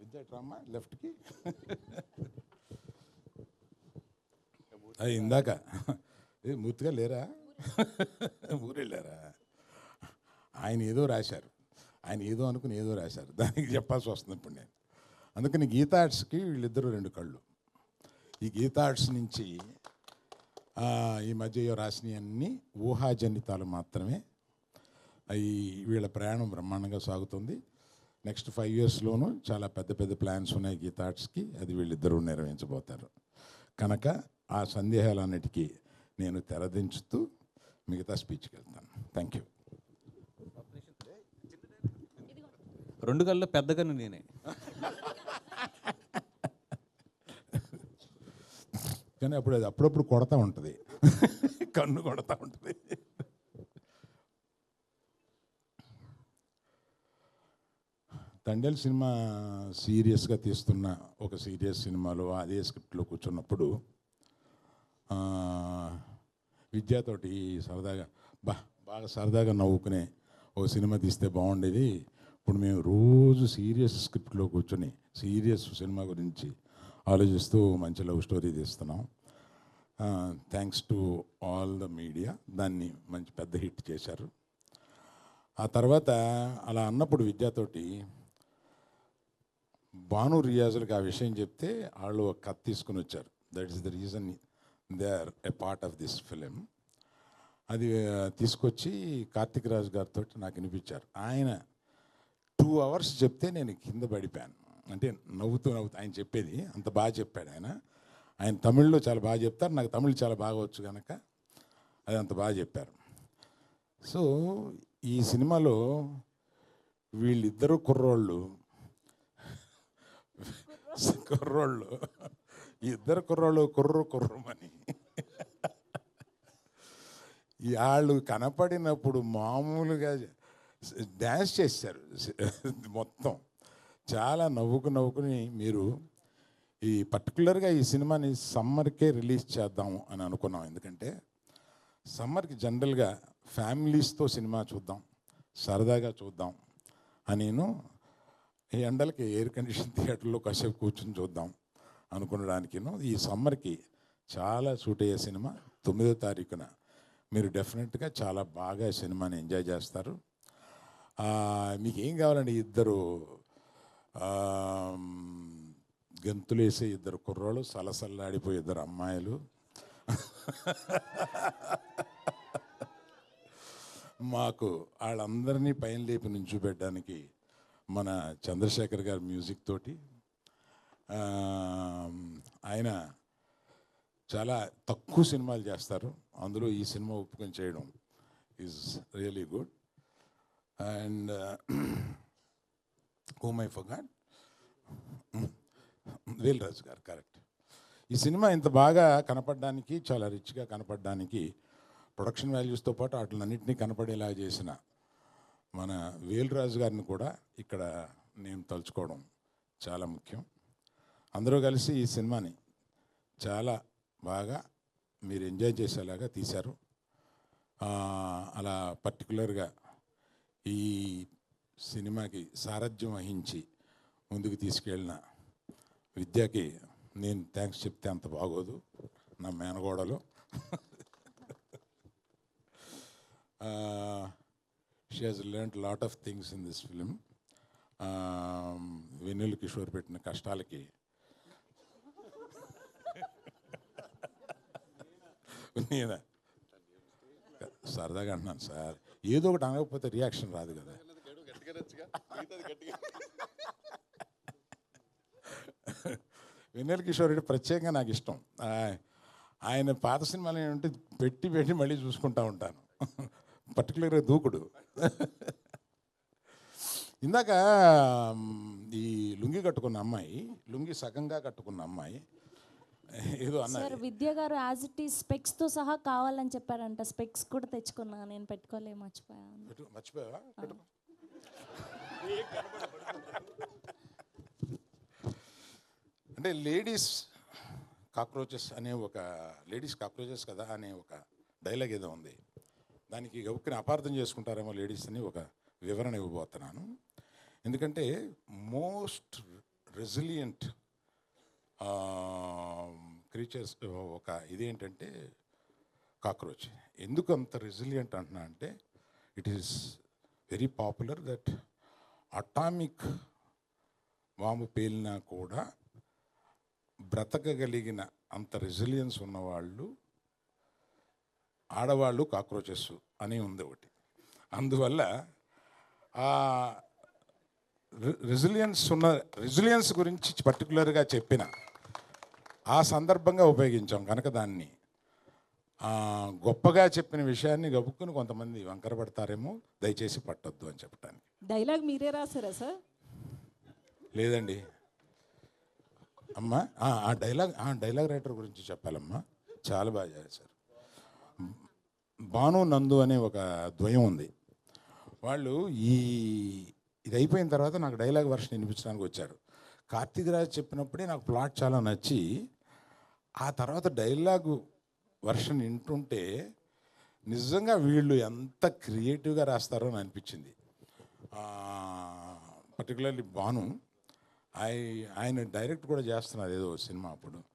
విద్యా డ్రామా లెఫ్ట్కి అది ఇందాక. ఏ మూర్తిగా లేరా? ఊరెళ్ళారా? ఆయన ఏదో రాశారు. ఆయన ఏదో అనుకుని ఏదో రాశారు. దానికి చెప్పాల్సి వస్తుంది ఇప్పుడు నేను. అందుకని గీతా ఆర్ట్స్కి వీళ్ళిద్దరూ రెండు కళ్ళు. ఈ గీతా ఆర్ట్స్ నుంచి ఈ మధ్య రాసినవన్నీ ఊహాజనితాలు మాత్రమే. అవి వీళ్ళ ప్రయాణం బ్రహ్మాండంగా సాగుతుంది. నెక్స్ట్ ఫైవ్ ఇయర్స్లోనూ చాలా పెద్ద పెద్ద ప్లాన్స్ ఉన్నాయి గీతా ఆర్ట్స్కి అది వీళ్ళిద్దరూ నిర్వహించబోతారు. కనుక ఆ సందేహాలన్నిటికీ నేను తెరదించుతూ మిగతా స్పీచ్కి వెళ్తాను. థ్యాంక్ యూ రెండు కళ్ళు పెద్దగాను నేనే. కానీ అప్పుడు అది అప్పుడప్పుడు కొడతా ఉంటుంది. కన్ను కొడతా ఉంటుంది. తండేల్ సినిమా సీరియస్గా తీస్తున్న ఒక సీరియస్ సినిమాలో అదే స్క్రిప్ట్లో కూర్చున్నప్పుడు విద్యతోటి విద్యాతోటి సరదాగా బా బాగా సరదాగా నవ్వుకునే ఓ సినిమా తీస్తే బాగుండేది. ఇప్పుడు మేము రోజు సీరియస్ స్క్రిప్ట్లో కూర్చొని సీరియస్ సినిమా గురించి ఆలోచిస్తూ మంచి లవ్ స్టోరీ తీస్తున్నాం. Thanks to all the media దాన్ని మంచి పెద్ద హిట్ చేశారు. ఆ తర్వాత అలా అన్నప్పుడు విద్యాతోటి భాను రియాజులకు ఆ విషయం చెప్తే వాళ్ళు ఒక కథ తీసుకుని వచ్చారు. That is the reason they are a part of this film అది తీసుకొచ్చి కార్తిక్ రాజు గారితో నాకు వినిపించారు. ఆయన టూ అవర్స్ చెప్తే నేను కింద పడిపోయాను. అంటే నవ్వుతూ నవ్వుతూ ఆయన చెప్పేది అంత బాగా చెప్పాడు ఆయన. ఆయన తమిళ్ళో చాలా బాగా చెప్తారు. నాకు తమిళ్ చాలా బాగా వచ్చు కనుక అది అంత బాగా చెప్పారు. సో ఈ సినిమాలో వీళ్ళిద్దరు కుర్రోళ్ళు కుర్రోళ్ళు. ఇద్దరు కుర్రోళ్ళు కుర్రు కుర్రమని. వాళ్ళు కనపడినప్పుడు మామూలుగా డ్యాన్స్ చేశారు. మొత్తం చాలా నవ్వుకు నవ్వుకుని మీరు ఈ పర్టికులర్గా ఈ సినిమాని సమ్మర్కే రిలీజ్ చేద్దాం అని అనుకున్నాం. ఎందుకంటే సమ్మర్కి జనరల్గా ఫ్యామిలీస్తో సినిమా చూద్దాం సరదాగా చూద్దాం నేను ఈ ఎండలకి ఎయిర్ కండిషన్ థియేటర్లో కాసేపు కూర్చుని చూద్దాం అనుకునడానికిను. ఈ సమ్మర్కి చాలా సూట్ అయ్యే సినిమా తొమ్మిదో తారీఖున. మీరు డెఫినెట్గా చాలా బాగా సినిమాని ఎంజాయ్ చేస్తారు. మీకు ఏం కావాలండి? ఇద్దరు గంతులేసే ఇద్దరు కుర్రోళ్ళు సలసల్లాడిపోయే ఇద్దరు అమ్మాయిలు. మాకు వాళ్ళందరినీ పైన లేపి నుంచోబెట్టడానికి మన చంద్రశేఖర్ గారి మ్యూజిక్ తోటి ఆయన చాలా తక్కువ సినిమాలు చేస్తారు. అందులో ఈ సినిమా ఒప్పుకొని చేయడం is really good and home I forgot Velraju garu correct ఈ సినిమా ఇంత బాగా కనపడడానికి చాలా రిచ్గా కనపడడానికి ప్రొడక్షన్ వాల్యూస్తో పాటు వాటిలన్నింటినీ కనపడేలా చేసిన మన వేలురాజు గారిని కూడా ఇక్కడ నేను తలుచుకోవడం చాలా ముఖ్యం. అందరూ కలిసి ఈ సినిమాని చాలా బాగా మీరు ఎంజాయ్ చేసేలాగా తీశారు. అలా పర్టికులర్గా ఈ సినిమాకి సారథ్యం వహించి ముందుకు తీసుకెళ్ళిన విద్యకి నేను థ్యాంక్స్ చెప్తే అంత బాగోదు. నా మేనగోడలో. She has learn lot of things in this film Vennela Kishore పెట్టిన కష్టాలకి. నేనా? సరదాగా అంటున్నాను సార్. ఏదో ఒకటి అనకపోతే రియాక్షన్ రాదు కదా. వెన్నెల కిషోర్ రెడ్డి ప్రత్యేకంగా నాకు ఇష్టం. ఆయన పాత సినిమాలు ఏంటంటే పెట్టి పెట్టి మళ్ళీ చూసుకుంటా ఉంటాను. పర్టికులర్గా దూకుడు. ఇందాక ఈ లుంగి కట్టుకున్న అమ్మాయి లుంగి సగంగా కట్టుకున్న అమ్మాయి ఏదో సార్ అన్నది విద్య గారు యాజ్ ఇట్ ఈ స్పెక్స్తో సహా కావాలని చెప్పారంట. స్పెక్స్ కూడా తెచ్చుకున్నా నేను పెట్టుకోలే మర్చిపోయాను. మర్చిపోయావా? అంటే లేడీస్ కాక్రోచెస్ అనే ఒక లేడీస్ కాక్రోచెస్ కదా అనే ఒక డైలాగ్ ఏదో ఉంది. దానికి గబుక్కుని అపార్థం చేసుకుంటారేమో లేడీస్ అని ఒక వివరణ ఇవ్వబోతున్నాను. ఎందుకంటే మోస్ట్ రెసిలియంట్ క్రీచర్స్ ఒక ఇదేంటంటే కాక్రోచ్. ఎందుకు అంత రెసిలియంట్ అంటున్నా అంటే it is very popular that atomic bomb పేలినా కూడా బ్రతకగలిగిన అంత రెసిలియన్స్ ఉన్నవాళ్ళు ఆడవాళ్ళు కాక్రోచెస్ అని ఉంది ఒకటి. అందువల్ల ఆ రెసిలియన్స్ ఉన్న రెసిలియన్స్ గురించి పర్టికులర్గా చెప్పిన ఆ సందర్భంగా ఉపయోగించాం కనుక దాన్ని. గొప్పగా చెప్పిన విషయాన్ని గబుక్కుని కొంతమంది వంకర పడతారేమో దయచేసి పట్టొద్దు అని చెప్పడానికి డైలాగ్ మీరే రాశారా సార్? లేదండి. అమ్మా ఆ, ఆ డైలాగ్ ఆ డైలాగ్ రైటర్ గురించి చెప్పాలమ్మా. చాలా బాగా చేశారు. భాను నందు అనే ఒక ద్వయం ఉంది. వాళ్ళు ఈ ఇది అయిపోయిన తర్వాత నాకు డైలాగ్ వర్షన్ వినిపించడానికి వచ్చారు. కార్తీక్ రాజ్ చెప్పినప్పుడే నాకు ప్లాట్ చాలా నచ్చి ఆ తర్వాత డైలాగు వర్షన్ వింటుంటే నిజంగా వీళ్ళు ఎంత క్రియేటివ్గా రాస్తారో అని అనిపించింది. పర్టికులర్లీ భాను. ఆయన డైరెక్ట్ కూడా చేస్తున్నారు ఏదో సినిమా అప్పుడు.